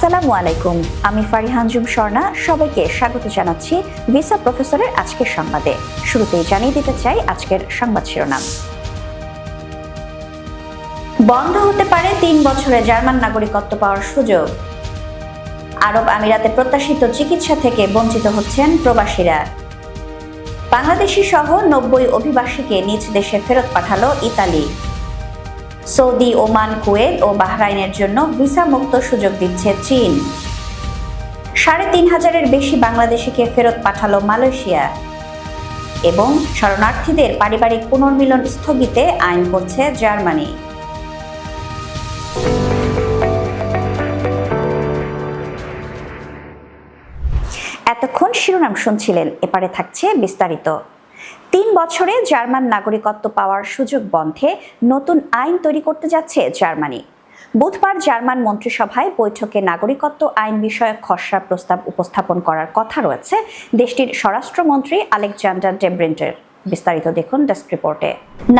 আসসালামু আলাইকুম। আমি ফারিহানজুম স্বর্ণা সবাইকে স্বাগত জানাচ্ছি ভিসা প্রফেসরের আজকের সংবাদে। শুরুতেই জানিয়ে দিতে চাই আজকের সংবাদ শিরোনাম। বন্ধ হতে পারে তিন বছরে জার্মান নাগরিকত্ব পাওয়ার সুযোগ। আরব আমিরাতে প্রত্যাশিত চিকিৎসা থেকে বঞ্চিত হচ্ছেন প্রবাসীরা। বাংলাদেশি সহ নব্বই অভিবাসীকে নিজ দেশে ফেরত পাঠালো ইতালি। সৌদি, ওমান, কুয়েত ও বাহরাইনের জন্য ভিসা মুক্ত সুযোগ দিচ্ছে চীন। সাড়ে তিন হাজারের বেশি বাংলাদেশিকে ফেরত পাঠালো মালয়েশিয়া। এবং শরণার্থীদের পারিবারিক পুনর্মিলন স্থগিতে আইন করছে জার্মানি। এতক্ষণ শিরোনাম শুনছিলেন, এপারে থাকছে বিস্তারিত। তিন বছরে জার্মান নাগরিকত্ব পাওয়ার সুযোগ বন্ধে নতুন আইন তৈরি করতে যাচ্ছে জার্মানি। বুধবার জার্মান মন্ত্রিসভায় বৈঠকে নাগরিকত্ব আইন বিষয়ক খসড়া প্রস্তাব উপস্থাপন করার কথা রয়েছে দেশটির স্বরাষ্ট্রমন্ত্রী আলেকজান্ডার ডেব্রেন্টের বিস্তারিত দেখুন ডেস্ক রিপোর্টে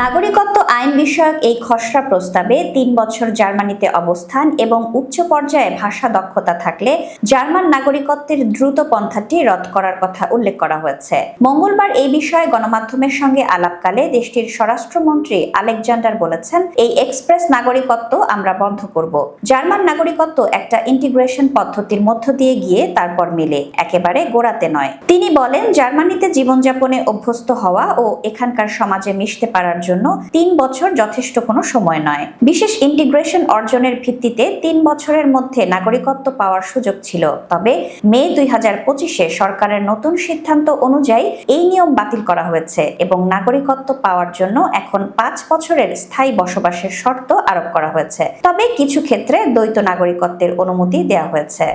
নাগরিকত্ব আইন বিষয়ক এই খসড়া প্রস্তাবে তিন বছর জার্মানিতে অবস্থান এবং উচ্চ পর্যায়ে ভাষা দক্ষতা থাকলে জার্মান নাগরিকত্বের দ্রুত পন্থাটি রদ করার কথা উল্লেখ করা হয়েছে। মঙ্গলবার এই বিষয়ে গণমাধ্যমের সঙ্গে আলাপকালে দেশটির স্বরাষ্ট্রমন্ত্রী আলেকজান্ডার বলেছেন, এই এক্সপ্রেস নাগরিকত্ব আমরা বন্ধ করব। জার্মান নাগরিকত্ব একটা ইন্টিগ্রেশন পদ্ধতির মধ্য দিয়ে গিয়ে তারপর মিলে, একেবারে গোড়াতে নয়। তিনি বলেন, জার্মানিতে জীবনযাপনে অভ্যস্ত হওয়া ও এখানকার সমাজে মিশতে পারার জন্য তিন বছর যথেষ্ট কোনো সময় নয়। বিশেষ ইন্টিগ্রেশন অর্জনের ভিত্তিতে তিন বছরের মধ্যে নাগরিকত্ব পাওয়ার সুযোগ ছিল। তবে মে দুই হাজার পঁচিশে সরকারের নতুন সিদ্ধান্ত অনুযায়ী এই নিয়ম বাতিল করা হয়েছে এবং নাগরিকত্ব পাওয়ার জন্য এখন পাঁচ বছরের স্থায়ী বসবাসের শর্ত আরোপ করা হয়েছে। তবে কিছু ক্ষেত্রে দ্বৈত নাগরিকত্বের অনুমতি দেওয়া হয়েছে।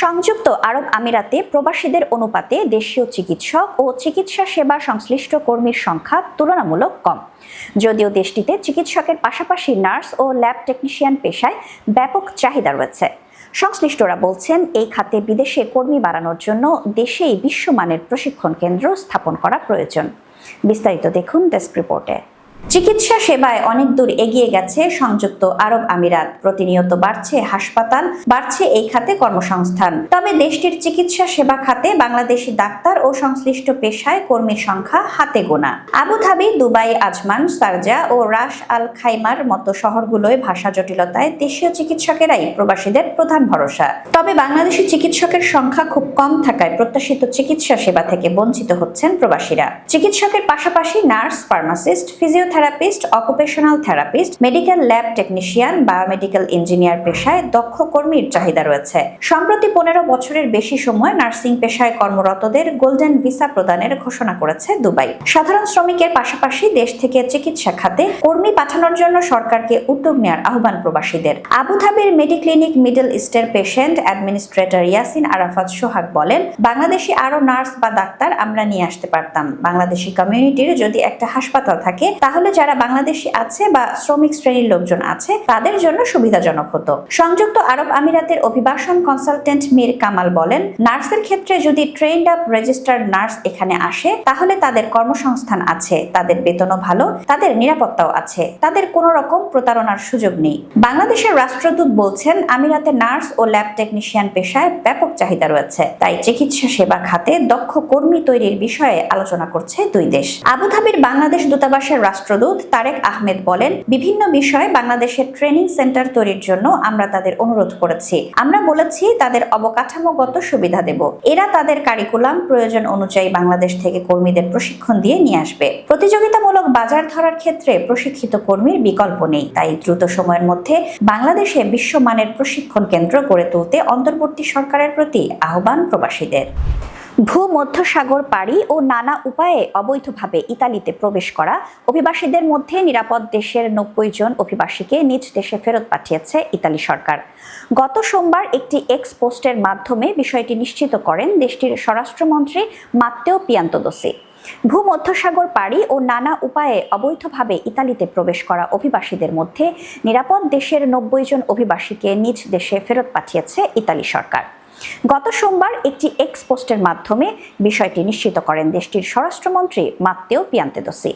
সংযুক্ত আরব আমিরাতে প্রবাসীদের অনুপাতে দেশীয় চিকিৎসক ও চিকিৎসা সেবা সংশ্লিষ্ট কর্মীর সংখ্যা তুলনামূলক কম। যদিও দেশটিতে চিকিৎসকের পাশাপাশি নার্স ও ল্যাব টেকনিশিয়ান পেশায় ব্যাপক চাহিদা রয়েছে। সংশ্লিষ্টরা বলছেন, এই খাতে বিদেশে কর্মী বাড়ানোর জন্য দেশেই বিশ্বমানের প্রশিক্ষণ কেন্দ্র স্থাপন করা প্রয়োজন। বিস্তারিত দেখুন ডেস্ক রিপোর্টে। চিকিৎসা সেবায় অনেক দূর এগিয়ে গেছে সংযুক্ত আরব আমিরাত। প্রতিনিয়ত বাড়ছে হাসপাতাল, বাড়ছে এই খাতে কর্মসংস্থান। তবে দেশটির চিকিৎসা সেবা খাতে বাংলাদেশি ডাক্তার ও সংশ্লিষ্ট পেশায় কর্মীর সংখ্যা হাতে গোনা। Abu Dhabi Dubai, Ajman, Sharjah ও রাস আল খাইমার মতো শহরগুলোয় ভাষা জটিলতায় দেশীয় চিকিৎসকেরাই প্রবাসীদের প্রধান ভরসা। তবে বাংলাদেশি চিকিৎসকের সংখ্যা খুব কম থাকায় প্রত্যাশিত চিকিৎসা সেবা থেকে বঞ্চিত হচ্ছেন প্রবাসীরা। চিকিৎসকের পাশাপাশি nurse, pharmacist physio physiotherapist occupational therapist medical lab technician biomedical engineer পেশায় দক্ষ কর্মীর চাহিদা রয়েছে। সম্প্রতি পনেরো বছরের বেশি সময় নার্সিং পেশায় কর্মরতদের গোল্ডেন ভিসা প্রদানের ঘোষণা করেছে দুবাই। সাধারণ শ্রমিকের পাশাপাশি দেশ থেকে চিকিৎসা খাতে কর্মী পাঠানোর জন্য সরকারকে উদ্যোগ নেওয়ার আহ্বান প্রবাসীদের। আবুধাবির মেডিক্লিনিক মিডল ইস্টের পেশেন্ট অ্যাডমিনিস্ট্রেটর ইয়াসিন আরাফাত সোহাগ বলেন, বাংলাদেশি আরও নার্স বা ডাক্তার আমরা নিয়ে আসতে পারতাম। বাংলাদেশি কমিউনিটির যদি একটা হাসপাতাল থাকে, তাহলে তাহলে যারা বাংলাদেশি আছে বা শ্রমিক শ্রেণির লোকজন আছে, তাদের জন্য সুবিধাজনক হতো। সংযুক্ত আরব আমিরাতের অভিবাসন কনসালটেন্ট মীর কামাল বলেন, নার্সের ক্ষেত্রে যদি ট্রেন্ড আপ রেজিস্টার্ড নার্স এখানে আসে, তাহলে তাদের কর্মসংস্থান আছে, তাদের বেতনও ভালো, তাদের নিরাপত্তাও আছে, তাদের কোনো রকম প্রতারণার সুযোগ নেই। বাংলাদেশের রাষ্ট্রদূত বলছেন, আমিরাতে নার্স ও ল্যাব টেকনিশিয়ান পেশায় ব্যাপক চাহিদা রয়েছে, তাই চিকিৎসা সেবা খাতে দক্ষ কর্মী তৈরির বিষয়ে আলোচনা করছে দুই দেশ। আবুধাবির বাংলাদেশ দূতাবাসের রাষ্ট্র রাষ্ট্রদূত তারেক আহমেদ বলেন, বিভিন্ন বিষয়ে বাংলাদেশের ট্রেনিং সেন্টার তৈরির জন্য আমরা তাদের অনুরোধ করেছি। আমরা বলেছি, তাদের অবকাঠামোগত সুবিধা দেব। এরা তাদের কারিকুলাম প্রয়োজন অনুযায়ী বাংলাদেশ থেকে কর্মীদের প্রশিক্ষণ দিয়ে নিয়ে আসবে। প্রতিযোগিতামূলক বাজার ধরার ক্ষেত্রে প্রশিক্ষিত কর্মীর বিকল্প নেই। তাই দ্রুত সময়ের মধ্যে বাংলাদেশে বিশ্বমানের প্রশিক্ষণ কেন্দ্র গড়ে তুলতে অন্তর্বর্তী সরকারের প্রতি আহ্বান প্রবাসীদের। ভূমধ্যসাগর পাড়ি ও নানা উপায়ে অবৈধভাবে ইতালিতে প্রবেশ করা অভিবাসীদের মধ্যে নিরাপদ দেশের নব্বই জন অভিবাসীকে নিজ দেশে ফেরত পাঠিয়েছে ইতালি সরকার। গত সোমবার একটি এক্স পোস্টের মাধ্যমে বিষয়টি নিশ্চিত করেন দেশটির স্বরাষ্ট্রমন্ত্রী মাত্তেও পিয়ান্তোদোসি। ভূমধ্যসাগর পাড়ি ও নানা উপায়ে অবৈধভাবে ইতালিতে প্রবেশ করা অভিবাসীদের মধ্যে নিরাপদ দেশের নব্বই জন অভিবাসীকে নিজ দেশে ফেরত পাঠিয়েছে ইতালি সরকার। গত সোমবার একটি এক্স পোস্টের মাধ্যমে বিষয়টি নিশ্চিত করেন দেশটির স্বরাষ্ট্রমন্ত্রী মাত্তেও পিয়ান্তেদোসি।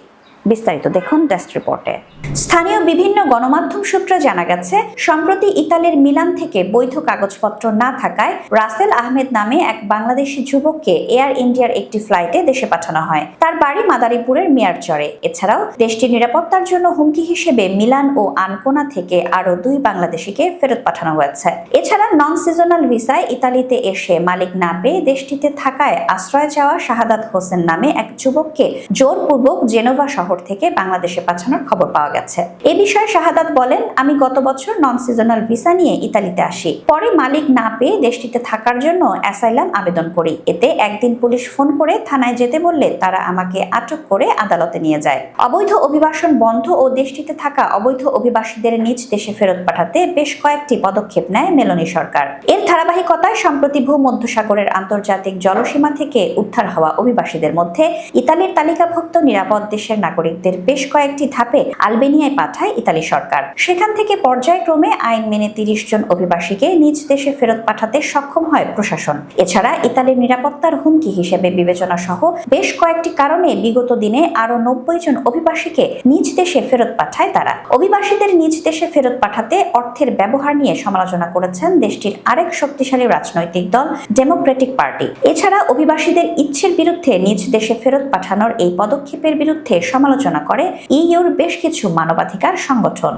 বিস্তারিত দেখুন ডেস্ক রিপোর্টে স্থানীয় বিভিন্ন গণমাধ্যম সূত্রে জানা গেছে, সম্প্রতি ইতালির মিলান থেকে বৈধ কাগজপত্র না থাকায় রাসেল আহমেদ নামে এক বাংলাদেশি যুবককে এয়ার ইন্ডিয়ার একটি ফ্লাইটে দেশে পাঠানো হয়। তার বাড়ি মাদারীপুরের মিয়ারচরে। এছাড়াও, দেশটির নিরাপত্তার জন্য হুমকি হিসেবে মিলান ও আনকোনা থেকে আরও দুই বাংলাদেশিকে ফেরত পাঠানো হয়েছে। এছাড়া নন সিজনাল ভিসায় ইতালিতে এসে মালিক না পেয়ে দেশটিতে থাকায় আশ্রয় চাওয়া শাহাদাত হোসেন নামে এক যুবককে জোরপূর্বক জেনোভা শহর থেকে বাংলাদেশে পাঠানোর খবর পাওয়া গেছে। এ বিষয়ে শাহাদাত বলেন, আমি গত বছর নন সিজনাল ভিসা নিয়ে ইতালিতে আসি। পরে মালিক না পেয়ে দেশটিতে থাকার জন্য অ্যাসাইলাম আবেদন করি। এতে একদিন পুলিশ ফোন করে থানায় যেতে বললে তারা আমাকে আটক করে আদালতে নিয়ে যায়। অবৈধ অভিবাসন বন্ধ ও দেশটিতে থাকা অবৈধ অভিবাসীদের নিজ দেশে ফেরত পাঠাতে বেশ কয়েকটি পদক্ষেপ নেয় মেলনি সরকার। এর ধারাবাহিকতায় সম্প্রতি ভূমধ্যসাগরের আন্তর্জাতিক জলসীমা থেকে উদ্ধার হওয়া অভিবাসীদের মধ্যে ইতালির তালিকাভুক্ত নিরাপদ দেশের নাগরিকদের বেশ কয়েকটি ধাপে আলবেনিয়ায় পাঠায় ইতালি সরকার। সেখান থেকে পর্যায়ক্রমে আইন মেনে তিরিশ জন অভিবাসীকে নিজ দেশে ফেরত পাঠাতে সক্ষম হয় প্রশাসন। এছাড়া ইতালির নিরাপত্তার হুমকি হিসেবে বিবেচনা সহ বেশ কয়েকটি কারণে বিগত দিনে আরও নব্বই জন অভিবাসীকে নিজ দেশে ফেরত পাঠায় তারা। অভিবাসীদের নিজ দেশে ফেরত পাঠাতে অর্থের ব্যবহার নিয়ে সমালোচনা করেছেন দেশটির আরেক শক্তিশালী রাজনৈতিক দল ডেমোক্রেটিক পার্টি এছাড়া অভিবাসীদের ইচ্ছের বিরুদ্ধে নিজ দেশে ফেরত পাঠানোর এই পদক্ষেপের বিরুদ্ধে সমালোচনা করে, ইইউর বেশ কিছু মানবাধিকার সংগঠন।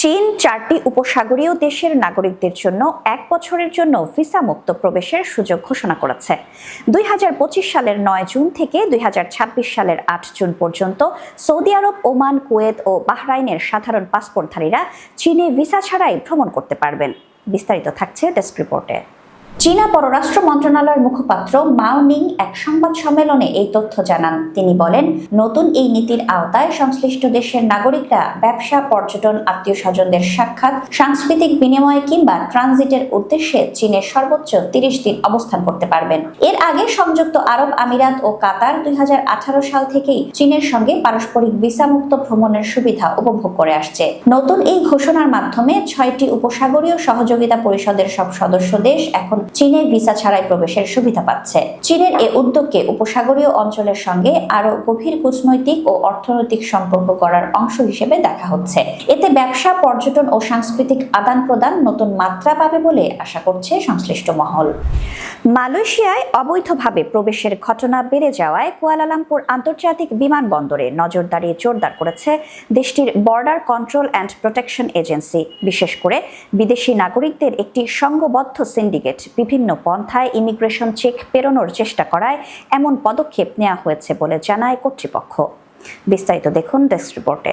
চীন চারটি উপসাগরীয় দেশের নাগরিকদের জন্য এক বছরের জন্য ভিসা মুক্ত প্রবেশের সুযোগ ঘোষণা করেছে। দুই হাজার পঁচিশ সালের নয় জুন থেকে দুই হাজার ছাব্বিশ সালের আট জুন পর্যন্ত সৌদি আরব, ওমান, কুয়েত ও বাহরাইনের সাধারণ পাসপোর্টধারীরা চীনে ভিসা ছাড়াই ভ্রমণ করতে পারবেন। বিস্তারিত থাকছে ডেস্ক রিপোর্টে। চীনা পররাষ্ট্র মন্ত্রণালয়ের মুখপাত্র মাও নিং এক সংবাদ সম্মেলনে এই তথ্য জানান। তিনি বলেন, নতুন এই নীতির আওতায় সংশ্লিষ্ট দেশের নাগরিকরা, ব্যবসা, পর্যটন আত্মীয় স্বজনদের সাক্ষাৎ, সাংস্কৃতিক বিনিময় কিংবা ট্রানজিটের উদ্দেশ্যে চীনের সর্বোচ্চ তিরিশ দিন অবস্থান করতে পারবেন। এর আগে সংযুক্ত আরব আমিরাত ও কাতার দুই হাজার আঠারো সাল থেকেই চীনের সঙ্গে পারস্পরিক ভিসা মুক্ত ভ্রমণের সুবিধা উপভোগ করে আসছে। নতুন এই ঘোষণার মাধ্যমে ছয়টি উপসাগরীয় সহযোগিতা পরিষদের সব সদস্য দেশ এখন চীনে ভিসা ছাড়াই প্রবেশের সুবিধা পাচ্ছে। চীনের এ উদ্যোগকে উপসাগরীয় অঞ্চলের সঙ্গে আরও গভীর কূটনৈতিক ও অর্থনৈতিক সম্পর্ক করার অংশ হিসেবে দেখা হচ্ছে। এতে ব্যবসা, পর্যটন ও সাংস্কৃতিক আদান প্রদান নতুন মাত্রা পাবে বলে আশা করছে সংশ্লিষ্ট মহল। মালয়েশিয়ায় অবৈধভাবে প্রবেশের ঘটনা বেড়ে যাওয়ায় কুয়ালালামপুর আন্তর্জাতিক বিমানবন্দরে নজরদারি জোরদার করেছে দেশটির border control and protection agency. বিশেষ করে বিদেশি নাগরিকদের একটি সংঘবদ্ধ সিন্ডিকেট বিভিন্ন পন্থায় ইমিগ্রেশন চেক পেরোনোর চেষ্টা করায় এমন পদক্ষেপ নেওয়া হয়েছে বলে জানায় কর্তৃপক্ষ। বিস্তারিত দেখুন ডেস্ক রিপোর্টে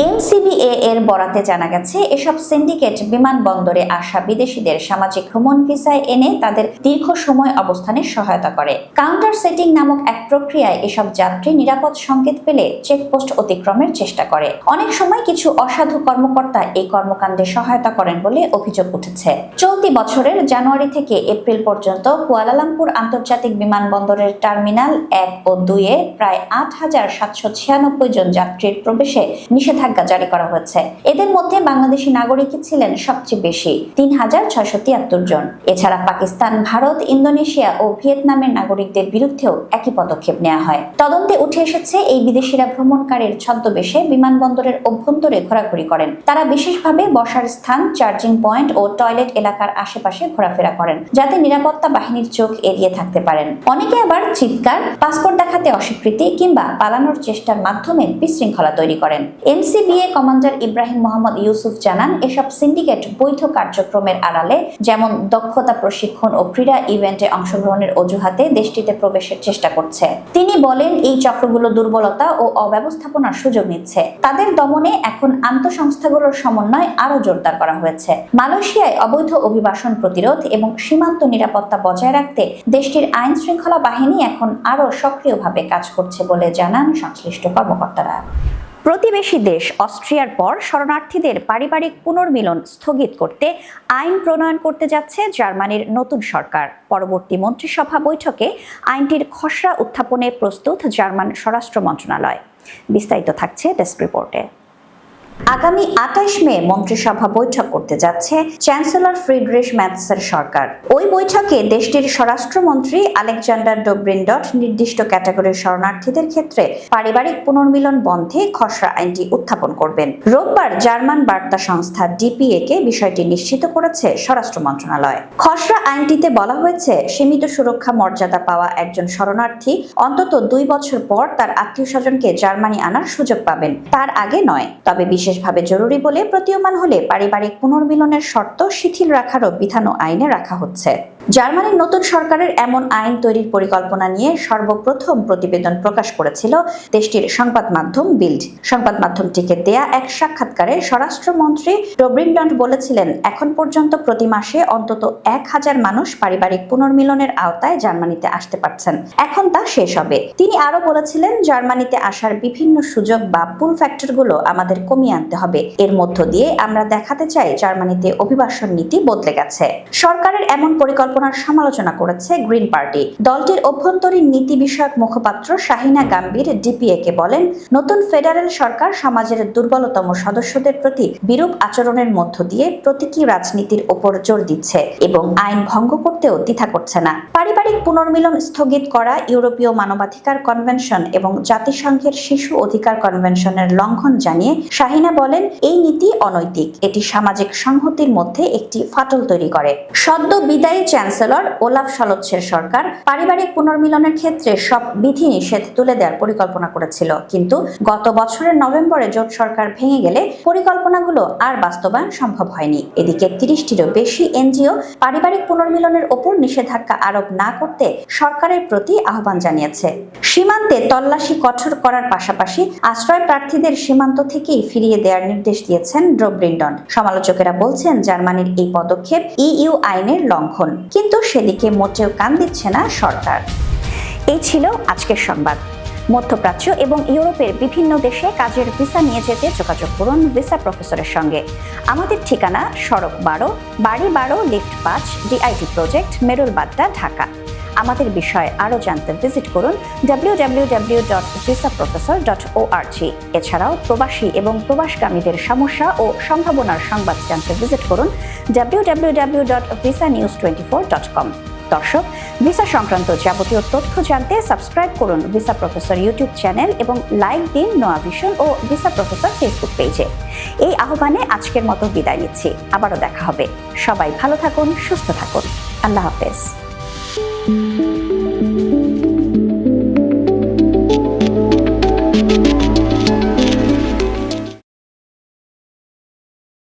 এমসিবিএ এর বরাতে জানা গেছে, এসব সিন্ডিকেট বিমানবন্দরে আসা বিদেশিদের সামাজিক ভ্রমণ ভিসায় এনে তাদের দীর্ঘ সময় অবস্থানে সহায়তা করে। কাউন্টার সেটিং নামক এক প্রক্রিয়ায় এসব যাত্রী নিরাপদ সংকেত পেলে চেকপোস্ট অতিক্রমের চেষ্টা করে। অনেক সময় কিছু অসাধু কর্মকর্তা এই কর্মকাণ্ডে সহায়তা করেন বলে অভিযোগ উঠেছে। চলতি বছরের জানুয়ারি থেকে এপ্রিল পর্যন্ত কুয়ালালামপুর আন্তর্জাতিক বিমানবন্দরের টার্মিনাল এক ও দুইয়ে প্রায় আট হাজার সাতশো ছিয়ানব্বই জন যাত্রীর প্রবেশে নিষেধাজ্ঞা জারি করা হয়েছে। এদের মধ্যে বাংলাদেশি নাগরিকই ছিলেন সবচেয়ে বেশি, তিন হাজার ছয়শো তিয়াত্তর জন। এছাড়া পাকিস্তান, ভারত, ইন্দোনেশিয়া ও ভিয়েতনামের নাগরিকদের বিরুদ্ধেও একই পদক্ষেপ নেওয়া হয়। তদন্তে উঠে এসেছে, এই বিদেশিরা ভ্রমণকারীর ছদ্মবেশে বিমানবন্দরের অভ্যন্তরে ঘোরাঘুরি করেন। তারা বিশেষভাবে বসার স্থান, চার্জিং পয়েন্ট ও টয়লেট এলাকার আশেপাশে ঘোরাফেরা করেন, যাতে নিরাপত্তা বাহিনীর চোখ এড়িয়ে থাকতে পারেন। অনেকে আবার চিৎকার, পাসপোর্ট দেখাতে অস্বীকৃতি কিংবা পালানোর চেষ্টার মাধ্যমে বিশৃঙ্খলা তৈরি করেন। MCBA commander Ibrahim Mohammad Yusuf জানান, এসব সিন্ডিকেট বৈধ কার্যক্রমের আড়ালে, যেমন দক্ষতা প্রশিক্ষণ ও ক্রীড়া ইভেন্টে অংশগ্রহণের অজুহাতে দেশটিতে প্রবেশের চেষ্টা করছে। তিনি বলেন, এই চক্রগুলো দুর্বলতা ও অব্যবস্থাপনার সুযোগ নিচ্ছে। তাদের দমনে এখন আন্তঃসংস্থাগুলোর সমন্বয় আরও জোরদার করা হয়েছে। মালয়েশিয়ায় অবৈধ অভিবাসন প্রতিরোধ এবং সীমান্ত নিরাপত্তা বজায় রাখতে দেশটির আইন শৃঙ্খলা বাহিনী এখন আরও সক্রিয়ভাবে কাজ করছে বলে জানান সংশ্লিষ্ট কর্মকর্তারা। প্রতিবেশী দেশ অস্ট্রিয়ার পর শরণার্থীদের পারিবারিক পুনর্মিলন স্থগিত করতে আইন প্রণয়ন করতে যাচ্ছে জার্মানির নতুন সরকার। পরবর্তী মন্ত্রিসভা বৈঠকে আইনটির খসড়া উত্থাপনে প্রস্তুত জার্মান স্বরাষ্ট্র মন্ত্রণালয়। বিস্তারিত থাকছে ডেস্ক রিপোর্টে। আগামী আঠাইশ মে মন্ত্রিসভা বৈঠক করতে যাচ্ছে চ্যান্সেলর ফ্রিডরিশ ম্যাথসের সরকার। ওই বৈঠকে দেশটির স্বরাষ্ট্রমন্ত্রী আলেকজান্ডার ডোব্রিনডট নির্দিষ্ট ক্যাটাগরির শরণার্থীদের ক্ষেত্রে পারিবারিক পুনর্মিলন বন্ধে খসড়া আইনটি উত্থাপন করবেন। রোববার জার্মান বার্তা সংস্থা ডিপিএ কে বিষয়টি নিশ্চিত করেছে স্বরাষ্ট্র মন্ত্রণালয়। খসড়া আইনটিতে বলা হয়েছে, সীমিত সুরক্ষা মর্যাদা পাওয়া একজন শরণার্থী অন্তত দুই বছর পর তার আত্মীয় স্বজনকে জার্মানি আনার সুযোগ পাবেন। তার আগে নয়, তবে বিশেষভাবে জরুরি বলে প্রতীয়মান হলে পারিবারিক পুনর্মিলনের শর্ত শিথিল রাখারও বিধানও আইনে রাখা হচ্ছে। জার্মানির নতুন সরকারের এমন আইন তৈরির পরিকল্পনা নিয়ে সর্বপ্রথম প্রতিবেদন প্রকাশ করেছিল দেশটির সংবাদ মাধ্যম বিল্ড। সংবাদ মাধ্যমটিকে দেয়া এক সাক্ষাৎকারে স্বরাষ্ট্রমন্ত্রী রবীন্দ্রনাথ বলেছিলেন, এখন পর্যন্ত প্রতি মাসে অন্তত এক হাজার মানুষ পারিবারিক পুনর্মিলনের আওতায় জার্মানিতে আসতে পারছেন। এখন তা শেষ হবে। তিনি আরও বলেছিলেন, জার্মানিতে আসার বিভিন্ন সুযোগ বা পুল ফ্যাক্টরগুলো আমাদের কমিয়ে আনতে হবে। এর মধ্য দিয়ে আমরা দেখাতে চাই জার্মানিতে অভিবাসন নীতি বদলে গেছে। সরকারের এমন পরিকল্পনার সমালোচনা করেছে গ্রিন পার্টি। দলটির অভ্যন্তরীণ নীতি বিষয়ক মুখপাত্র শাহিনা গাম্ভীর ডিপিএ কে বলেন, নতুন ফেডারেল সরকার সমাজের দুর্বলতম সদস্যদের প্রতি বিরূপ আচরণের মধ্য দিয়ে প্রতীকী রাজনীতির ওপর জোর দিচ্ছে এবং আইন ভঙ্গ করতেও দ্বিধা করছে না। পারিবারিক পুনর্মিলন স্থগিত করা ইউরোপীয় মানবাধিকার কনভেনশন এবং জাতিসংঘের শিশু অধিকার কনভেনশনের লঙ্ঘন জানিয়ে শাহিনা বলেন, এই নীতি অনৈতিক। এটি সামাজিক সংহতির মধ্যে একটি ফাটল তৈরি করে। সদ্য বিদায়ী চ্যান্সেলর ওলাফ সলৎসের সরকার পারিবারিক পুনর্মিলনের ক্ষেত্রে সব বিধি নিষেধ তুলে দেওয়ার পরিকল্পনা করেছিল। কিন্তু গত বছরের নভেম্বরে জোট সরকার ভেঙে গেলে পরিকল্পনাগুলো আর বাস্তবায়ন সম্ভব হয়নি। এদিকে তিরিশটিরও বেশি এনজিও পারিবারিক পুনর্মিলনের ওপর নিষেধাজ্ঞা আরোপ না করতে সরকারের প্রতি আহ্বান জানিয়েছে। সীমান্তে তল্লাশি কঠোর করার পাশাপাশি আশ্রয় প্রার্থীদের সীমান্ত থেকেই ফিরিয়ে দেওয়ার নির্দেশ দিয়েছেন ড্রোব্রিন্ডন। সমালোচকেরা বলছেন, জার্মানির এই পদক্ষেপ ইইউ আইনের লঙ্ঘন। কিন্তু সেদিকে মোটেও কান দিচ্ছে না সরকার। এই ছিল আজকের সংবাদ। মধ্যপ্রাচ্য এবং ইউরোপের বিভিন্ন দেশে কাজের ভিসা নিয়ে যেতে যোগাযোগ করুন ভিসা প্রফেসরের সঙ্গে। আমাদের ঠিকানা সড়ক বারো, বাড়ি বারো, লিফট পাঁচ, ডিআইটি প্রজেক্ট মেরুল বাড্ডা ঢাকা। আমাদের বিষয়ে আরও জানতে ভিজিট করুন www.visaprofessor.org এছাড়াও প্রবাসী এবং প্রবাসগামীদের সমস্যা ও সম্ভাবনার সংবাদ জানতে ভিজিট করুন www.visanews24.com দর্শক, ভিসা সংক্রান্ত যাবতীয় তথ্য জানতে সাবস্ক্রাইব করুন ভিসা প্রফেসর ইউটিউব চ্যানেল এবং লাইক দিন নোয়া ভিশন ও ভিসা প্রফেসর ফেসবুক পেজে এই আহ্বানে আজকের মতো বিদায় নিচ্ছি। আবারও দেখা হবে। সবাই ভালো থাকুন, সুস্থ থাকুন। আল্লাহ হাফেজ।